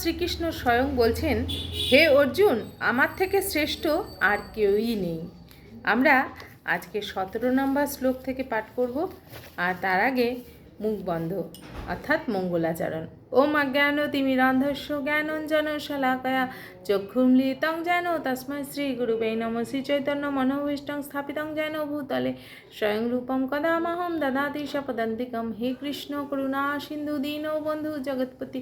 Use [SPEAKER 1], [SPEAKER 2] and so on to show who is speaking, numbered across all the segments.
[SPEAKER 1] শ্রীকৃষ্ণ স্বয়ং বলছেন হে অর্জুন আমার থেকে শ্রেষ্ঠ আর কেউই নেই আমরা আজকে সতেরো নম্বর শ্লোক থেকে পাঠ করব আর তার আগে মুখ বন্ধ অর্থাৎ মঙ্গলাচরণ ওম অজ্ঞান তিমিরন্ধস্য জ্ঞানঞ্জন শলাকয়া চক্ষুম্লিতং যেন তস্মৈ শ্রী গুরুবে নম শ্রী চৈতন্য মনোভীষ্টং স্থাপিতং যেন ভূতলে স্বয়ং রূপম কদামহম দদাতি শপদন্তিকম হে কৃষ্ণ করুণা সিন্ধু দীন বন্ধু জগৎপতি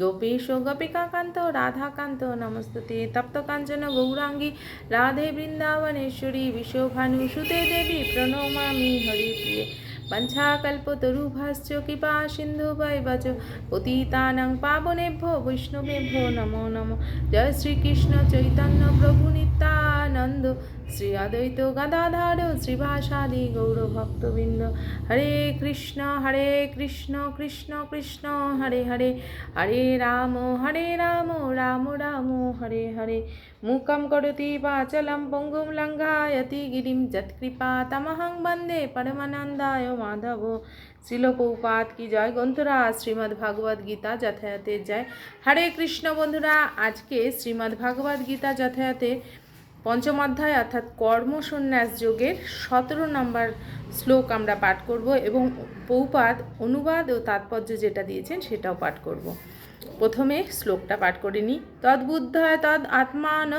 [SPEAKER 1] গোপীশ গোপিকাকান্ত রাধাকান্ত নমস্তুতি তপ্ত কাঞ্চন গৌরাঙ্গী রাধে বৃন্দাবনেশ্বরী বিশ্বভানুসুতে দেবী প্রণমামি হরি প্রিয়ে वञ्छाकल्पतरुभाश्च कृपा सिन्धुवैवच पतितानां पावनेभ्यो वैष्णवेभ्यो নমো नमो জয় শ্রীকৃষ্ণ চৈতন্য প্রভু নিত্যানন্দ শ্রী অদ্বৈত গদাধার শ্রীভাষাদি গৌরভক্তবৃন্দ হরে কৃষ্ণ হরে কৃষ্ণ কৃষ্ণ কৃষ্ণ হরে হরে হরে রাম হরে রাম রাম রাম হরে হরে મૂકમ करोति વાચલમ પુંગુમ लङ्घायति गिरिं जत्कृपा તમહં वन्दे પરમાનંદાય माधवो শিলপৌপাত কি জয় বন্ধুরা শ্রীমদ্ ভাগবত গীতা যথাযথের জয় হরে কৃষ্ণ বন্ধুরা আজকে শ্রীমদ্ ভাগবত গীতা যথাযথে পঞ্চম অধ্যায় অর্থাৎ কর্মসন্ন্যাস যোগের সতেরো নম্বর শ্লোক আমরা পাঠ করব এবং পৌপাদ অনুবাদ ও তাৎপর্য যেটা দিয়েছেন সেটাও পাঠ করব প্রথমে শ্লোকটা পাঠ করে নিই তদ্বুদ্ধায় তদ আত্মান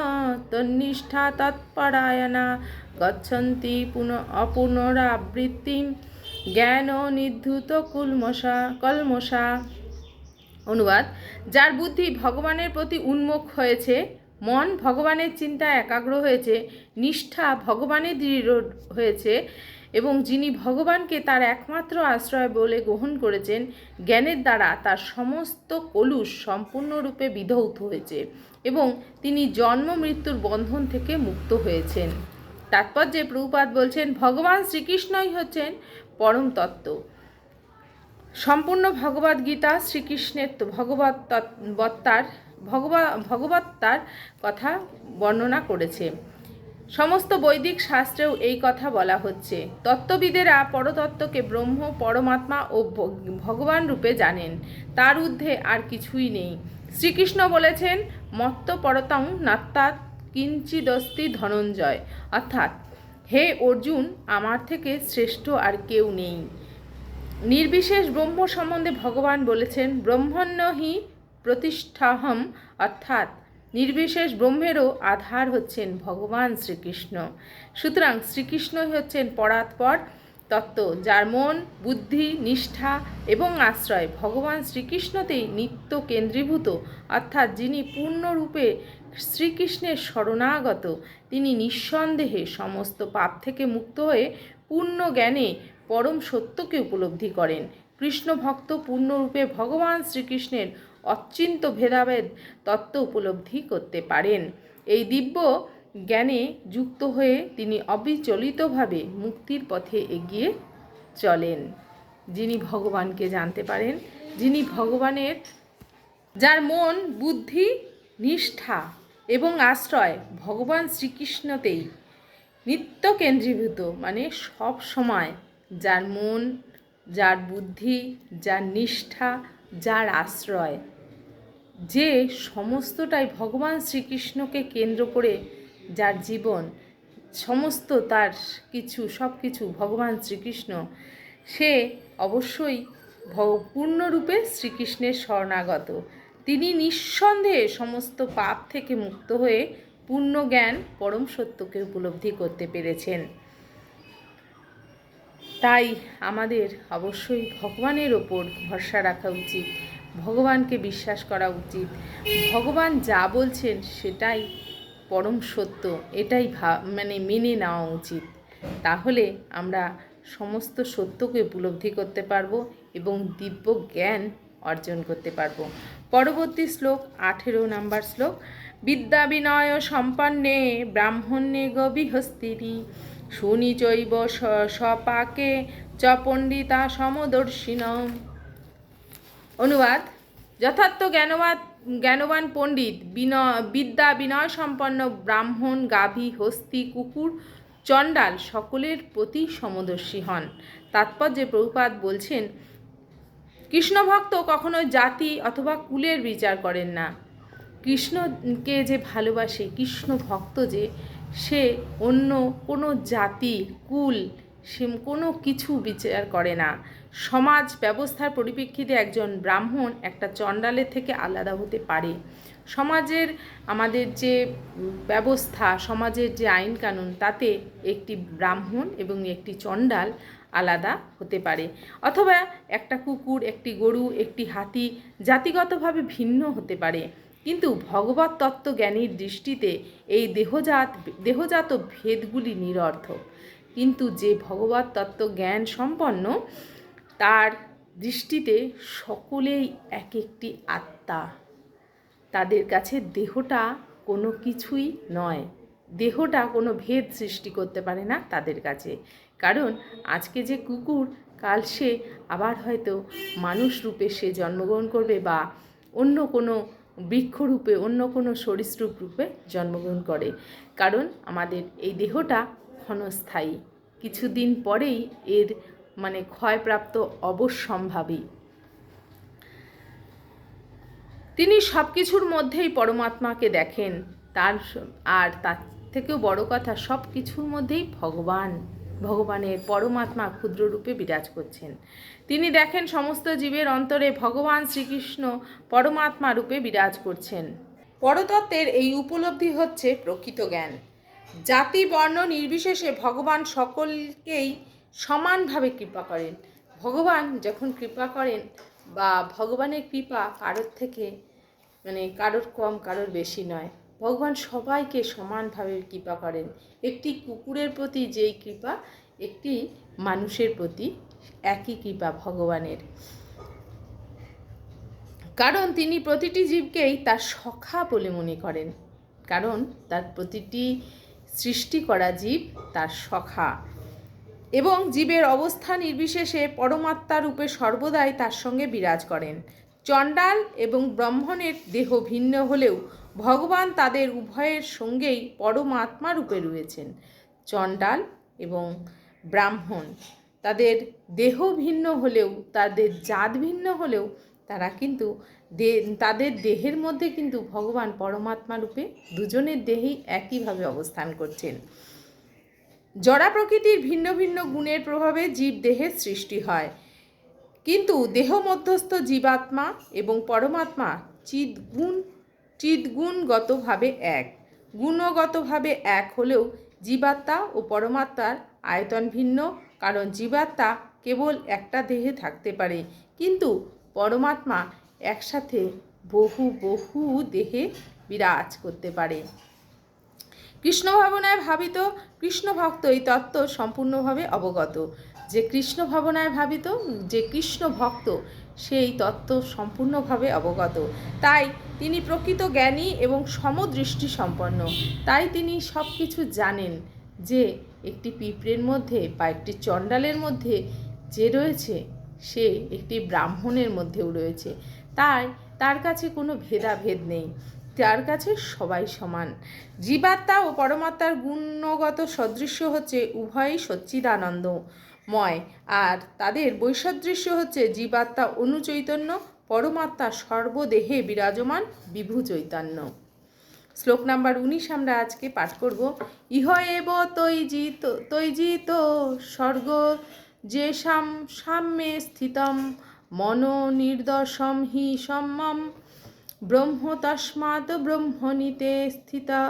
[SPEAKER 1] তন্নিষ্ঠা তৎপরায়ণা গচ্ছন্তি পুন অপুনরাবৃত্তি জ্ঞান নির্ধুত কুলমশা কলমশা অনুবাদ যার বুদ্ধি ভগবানের প্রতি উন্মুখ হয়েছে মন ভগবানের চিন্তা একাগ্র হয়েছে নিষ্ঠা ভগবানে দৃঢ় হয়েছে এবং যিনি ভগবানকে তার একমাত্র আশ্রয় বলে গ্রহণ করেছেন জ্ঞানের দ্বারা তার সমস্ত কলুষ সম্পূর্ণরূপে বিধৌত হয়েছে এবং তিনি জন্ম মৃত্যুর বন্ধন থেকে মুক্ত হয়েছেন তাৎপর্যে প্রভুপাত বলছেন ভগবান শ্রীকৃষ্ণই হচ্ছেন পরম তত্ত্ব সম্পূর্ণ ভগবদ্গীতা শ্রীকৃষ্ণের ভগবত বত্তার ভগবা ভগবত্তার কথা বর্ণনা করেছে সমস্ত বৈদিক শাস্ত্রেও এই কথা বলা হচ্ছে তত্ত্ববিদেরা পরতত্ত্বকে ব্রহ্ম পরমাত্মা ও ভগবান রূপে জানেন তার ঊর্ধ্বে আর কিছুই নেই শ্রীকৃষ্ণ বলেছেন মত্ত পরতং নাত্তা কিঞ্চিদস্তি ধনঞ্জয় অর্থাৎ হে অর্জুন আমার থেকে শ্রেষ্ঠ আর কেউ নেই নির্বিশেষ ব্রহ্ম সম্বন্ধে ভগবান বলেছেন ব্রহ্মণ্য হি প্রতিষ্ঠাহম অর্থাৎ নির্বিশেষ ব্রহ্মেরও আধার হচ্ছেন ভগবান শ্রীকৃষ্ণ সুতরাং শ্রীকৃষ্ণই হচ্ছেন পরাৎপর তত্ত্ব যার মন বুদ্ধি নিষ্ঠা এবং আশ্রয় ভগবান শ্রীকৃষ্ণতেই নিত্য কেন্দ্রীভূত অর্থাৎ যিনি পূর্ণরূপে শ্রীকৃষ্ণের শরণাগত তিনি নিঃসন্দেহে সমস্ত পাপ থেকে মুক্ত হয়ে পূর্ণ জ্ঞানে পরম সত্যকে উপলব্ধি করেন কৃষ্ণ ভক্ত পূর্ণরূপে ভগবান শ্রীকৃষ্ণের অচিন্ত ভেদাভেদ তত্ত্ব উপলব্ধি করতে পারেন এই দিব্য জ্ঞানে যুক্ত হয়ে তিনি অবিচলিতভাবে মুক্তির পথে এগিয়ে চলেন যিনি ভগবানকে জানতে পারেন যিনি ভগবানের যার মন বুদ্ধি নিষ্ঠা এবং আশ্রয় ভগবান শ্রীকৃষ্ণতেই নিত্য কেন্দ্রীভূত মানে সব সময় যার মন যার বুদ্ধি যার নিষ্ঠা যার আশ্রয় যে সমস্তটাই ভগবান শ্রীকৃষ্ণকে কেন্দ্র করে যার জীবন সমস্ত তার কিছু সব কিছু ভগবান শ্রীকৃষ্ণ সে অবশ্যই পূর্ণরূপে শ্রীকৃষ্ণের শরণাগত তিনি নিঃসন্দেহে সমস্ত পাপ থেকে মুক্ত হয়ে পূর্ণ জ্ঞান পরম সত্যকে উপলব্ধি করতে পেরেছেন তাই আমাদের অবশ্যই ভগবানের ওপর ভরসা রাখা উচিত ভগবানকে বিশ্বাস করা উচিত ভগবান যা বলছেন সেটাই পরম সত্য এটাই ভা মানে মেনে নেওয়া উচিত তাহলে আমরা সমস্ত সত্যকে উপলব্ধি করতে পারবো এবং দিব্য জ্ঞান অর্জন করতে পারবো পরবর্তী শ্লোক আঠেরো নম্বর শ্লোক বিদ্যা বিনয় সম্পন্নে ব্রাহ্মণ্যে গবিহস্তিনী শুনি চৈব সপাকে চ পণ্ডিতা সমদর্শিনম অনুবাদ যথার্থ জ্ঞানবাদ জ্ঞানবান পণ্ডিত বিনয় বিদ্যা বিনয় সম্পন্ন ব্রাহ্মণ গাভী হস্তি কুকুর চণ্ডাল সকলের প্রতি সমদর্শী হন তাৎপর্যে প্রভুপাত বলছেন কৃষ্ণভক্ত কখনো জাতি অথবা কুলের বিচার করেন না কৃষ্ণকে যে ভালোবাসে কৃষ্ণ ভক্ত যে সে অন্য কোনো জাতি কুল সে কোনো কিছু বিচার করে না সমাজ ব্যবস্থার পরিপ্রেক্ষিতে একজন ব্রাহ্মণ একটা চণ্ডালের থেকে আলাদা হতে পারে সমাজের আমাদের যে ব্যবস্থা সমাজের যে আইন কানুন তাতে একটি ব্রাহ্মণ এবং একটি চণ্ডাল আলাদা হতে পারে অথবা একটা কুকুর একটি গরু একটি হাতি জাতিগতভাবে ভিন্ন হতে পারে কিন্তু ভগবত তত্ত্ব জ্ঞানীর দৃষ্টিতে এই দেহজাত দেহজাত ভেদগুলি নিরর্থক কিন্তু যে ভগবত তত্ত্ব জ্ঞান সম্পন্ন তার দৃষ্টিতে সকলেই এক একটি আত্মা তাদের কাছে দেহটা কোনো কিছুই নয় দেহটা কোনো ভেদ সৃষ্টি করতে পারে না তাদের কাছে কারণ আজকে যে কুকুর কাল সে আবার হয়তো মানুষ রূপে সে জন্মগ্রহণ করবে বা অন্য কোনো বৃক্ষরূপে অন্য কোনো সরীসৃপ রূপে জন্মগ্রহণ করে কারণ আমাদের এই দেহটা ক্ষণস্থায়ী কিছুদিন পরেই এর মানে ক্ষয়প্রাপ্ত অবশ্যম্ভাবী তিনি সব কিছুর মধ্যেই পরমাত্মাকে দেখেন তার আর তার থেকেও বড় কথা সব কিছুর মধ্যেই ভগবান ভগবানের পরমাত্মা ক্ষুদ্র রূপে বিরাজ করছেন তিনি দেখেন সমস্ত জীবের অন্তরে ভগবান শ্রীকৃষ্ণ পরমাত্মা রূপে বিরাজ করছেন পরতত্ত্বের এই উপলব্ধি হচ্ছে প্রকৃত জ্ঞান জাতি বর্ণ নির্বিশেষে ভগবান সকলকেই সমানভাবে কৃপা করেন ভগবান যখন কৃপা করেন বা ভগবানের কৃপা কারোর থেকে মানে কারোর কম কারোর বেশি নয় ভগবান সবাইকে সমানভাবে কৃপা করেন একটি কুকুরের প্রতি যেই কৃপা একটি মানুষের প্রতি একই কৃপা ভগবানের কারণ তিনি প্রতিটি জীবকেই তার সখা বলে মনে করেন কারণ তার প্রতিটি সৃষ্টি করা জীব তার সখা এবং জীবের অবস্থা নির্বিশেষে পরমাত্মা রূপে সর্বদাই তার সঙ্গে বিরাজ করেন চণ্ডাল এবং ব্রাহ্মণের দেহ ভিন্ন হলেও ভগবান তাদের উভয়ের সঙ্গেই পরমাত্মা রূপে রয়েছেন চণ্ডাল এবং ব্রাহ্মণ তাদের দেহ ভিন্ন হলেও তাদের জাত ভিন্ন হলেও তারা কিন্তু দে তাদের দেহের মধ্যে কিন্তু ভগবান পরমাত্মা রূপে দুজনের দেহেই একইভাবে অবস্থান করছেন জরা প্রকৃতির ভিন্ন ভিন্ন গুণের প্রভাবে জীব দেহের সৃষ্টি হয় কিন্তু দেহ মধ্যস্থ জীবাত্মা এবং পরমাত্মা চিৎগুণ চিৎগুণগতভাবে এক গুণগতভাবে এক হলেও জীবাত্মা ও পরমাত্মার আয়তন ভিন্ন কারণ জীবাত্মা কেবল একটা দেহে থাকতে পারে কিন্তু পরমাত্মা একসাথে বহু বহু দেহে বিরাজ করতে পারে কৃষ্ণ ভাবনায় ভাবিত কৃষ্ণ ভক্ত এই তত্ত্ব সম্পূর্ণভাবে অবগত যে কৃষ্ণ ভাবনায় ভাবিত যে কৃষ্ণ ভক্ত সেই তত্ত্ব সম্পূর্ণভাবে অবগত তাই তিনি প্রকৃত জ্ঞানী এবং সমদৃষ্টি সম্পন্ন তাই তিনি সব কিছু জানেন যে একটি পিঁপড়ের মধ্যে বা একটি চণ্ডালের মধ্যে যে রয়েছে সে একটি ব্রাহ্মণের মধ্যেও রয়েছে তাই তার কাছে কোনো ভেদাভেদ নেই তার কাছে সবাই সমান জীবাত্মা ও পরমাত্মার গুণগত সদৃশ্য হচ্ছে উভয়ই সচ্চিদানন্দ ময় আর তাদের বৈসদৃশ্য হচ্ছে জীবাত্মা অনুচৈতন্য পরমাত্মা সর্বদেহে বিরাজমান বিভু চৈতন্য শ্লোক নাম্বার উনিশ আমরা আজকে পাঠ করব ইহ এব তৈজিত তৈজিত স্বর্গ যে সাম সাম্যে স্থিতম নির্দশম হি সম্মম ব্রহ্ম তস্মাৎ ব্রহ্মণীতে স্থিতা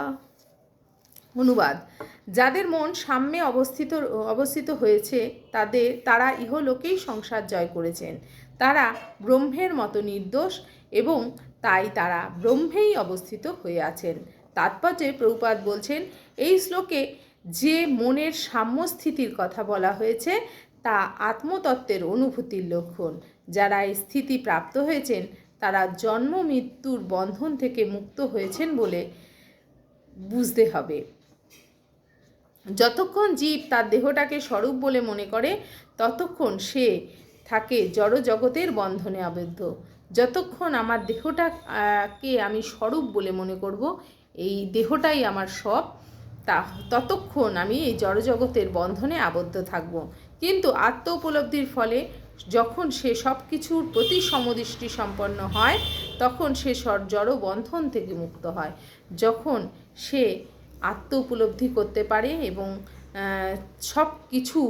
[SPEAKER 1] অনুবাদ যাদের মন সাম্যে অবস্থিত অবস্থিত হয়েছে তাদের তারা ইহলোকেই সংসার জয় করেছেন তারা ব্রহ্মের মতো নির্দোষ এবং তাই তারা ব্রহ্মেই অবস্থিত হয়ে আছেন তাৎপর্যে প্রভুপাত বলছেন এই শ্লোকে যে মনের সাম্যস্থিতির কথা বলা হয়েছে তা আত্মতত্ত্বের অনুভূতির লক্ষণ যারা স্থিতি প্রাপ্ত হয়েছেন তারা জন্ম মৃত্যুর বন্ধন থেকে মুক্ত হয়েছেন বলে বুঝতে হবে যতক্ষণ জীব তার দেহটাকে স্বরূপ বলে মনে করে ততক্ষণ সে থাকে জড়জগতের বন্ধনে আবদ্ধ যতক্ষণ আমার দেহটাকে আমি স্বরূপ বলে মনে করব এই দেহটাই আমার সব তা ততক্ষণ আমি এই জড়জগতের বন্ধনে আবদ্ধ থাকব কিন্তু আত্ম উপলব্ধির ফলে যখন সে সব কিছুর প্রতি সমদৃষ্টি সম্পন্ন হয় তখন সে জড় বন্ধন থেকে মুক্ত হয় যখন সে আত্ম উপলব্ধি করতে পারে এবং সব কিছু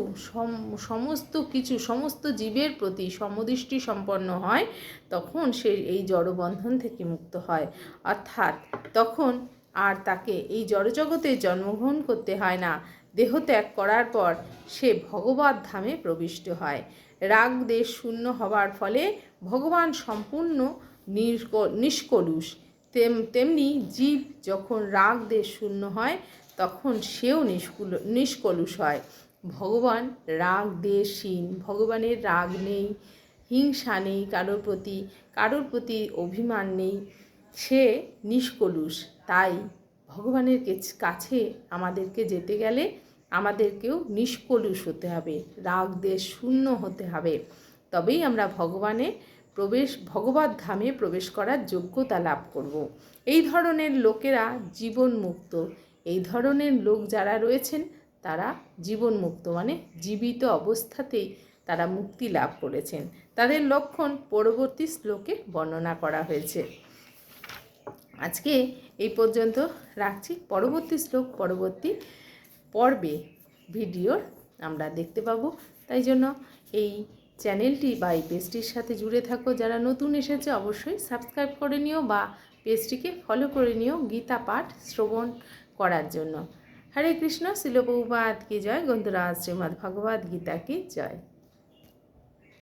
[SPEAKER 1] সমস্ত কিছু সমস্ত জীবের প্রতি সমদৃষ্টি সম্পন্ন হয় তখন সে এই জড়বন্ধন থেকে মুক্ত হয় অর্থাৎ তখন আর তাকে এই জড়জগতে জন্মগ্রহণ করতে হয় না দেহ ত্যাগ করার পর সে ভগবত ধামে প্রবিষ্ট হয় রাগ দেশ শূন্য হওয়ার ফলে ভগবান সম্পূর্ণ নিষ্কলুষ তেম তেমনি জীব যখন রাগ দেশ শূন্য হয় তখন সেও নিষ্কুল নিষ্কলুষ হয় ভগবান রাগ দেশহীন ভগবানের রাগ নেই হিংসা নেই কারোর প্রতি কারোর প্রতি অভিমান নেই সে নিষ্কলুষ তাই ভগবানের কাছে আমাদেরকে যেতে গেলে আমাদেরকেও নিষ্কলুষ হতে হবে রাগ দেশ শূন্য হতে হবে তবেই আমরা ভগবানে প্রবেশ ভগবত ধামে প্রবেশ করার যোগ্যতা লাভ করব। এই ধরনের লোকেরা জীবনমুক্ত এই ধরনের লোক যারা রয়েছেন তারা জীবনমুক্ত মানে জীবিত অবস্থাতেই তারা মুক্তি লাভ করেছেন তাদের লক্ষণ পরবর্তী শ্লোকে বর্ণনা করা হয়েছে আজকে এই পর্যন্ত রাখছি পরবর্তী শ্লোক পরবর্তী পর্বে ভিডিওর আমরা দেখতে পাবো তাই জন্য এই চ্যানেলটি বা এই পেজটির সাথে জুড়ে থাকো যারা নতুন এসেছে অবশ্যই সাবস্ক্রাইব করে নিও বা পেজটিকে ফলো করে নিও গীতা পাঠ শ্রবণ করার জন্য হরে কৃষ্ণ শিলপৌবাদ কি জয় গন্ধরাজ শ্রীমদ্ ভগবদ্ গীতা কি জয়